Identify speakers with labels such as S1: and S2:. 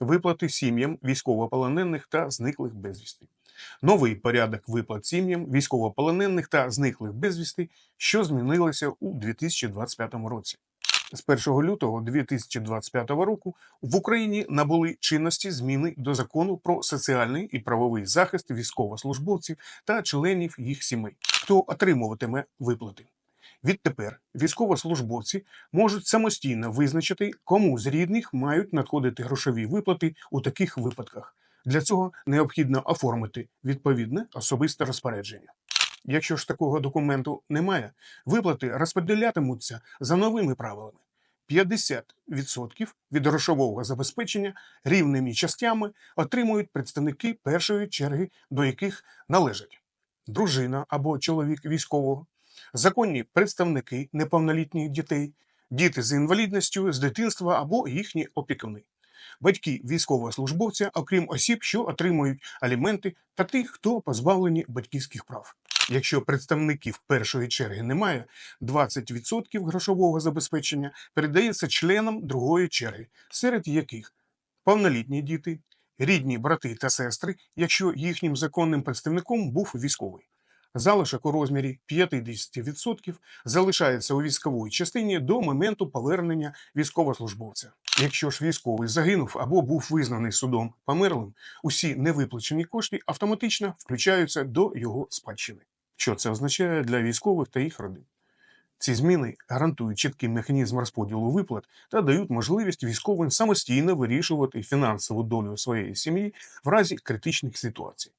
S1: виплати сім'ям військовополонених та зниклих безвісти. Новий порядок виплат сім'ям військовополонених та зниклих безвісти, що змінилося у 2025 році. З 1 лютого 2025 року в Україні набули чинності зміни до закону про соціальний і правовий захист військовослужбовців та членів їх сімей, хто отримуватиме виплати. Відтепер військовослужбовці можуть самостійно визначити, кому з рідних мають надходити грошові виплати у таких випадках. Для цього необхідно оформити відповідне особисте розпорядження. Якщо ж такого документу немає, виплати розподілятимуться за новими правилами. 50% від грошового забезпечення рівними частями отримують представники першої черги, до яких належать дружина або чоловік військового, законні представники неповнолітніх дітей, діти з інвалідністю з дитинства або їхні опікуни, батьки військовослужбовця, окрім осіб, що отримують аліменти, та тих, хто позбавлені батьківських прав. Якщо представників першої черги немає, 20% грошового забезпечення передається членам другої черги, серед яких повнолітні діти, рідні брати та сестри, якщо їхнім законним представником був військовий. Залишок у розмірі 50% залишається у військовій частині до моменту повернення військовослужбовця. Якщо ж військовий загинув або був визнаний судом померлим, усі невиплачені кошти автоматично включаються до його спадщини. Що це означає для військових та їх родин? Ці зміни гарантують чіткий механізм розподілу виплат та дають можливість військовим самостійно вирішувати фінансову долю своєї сім'ї в разі критичних ситуацій.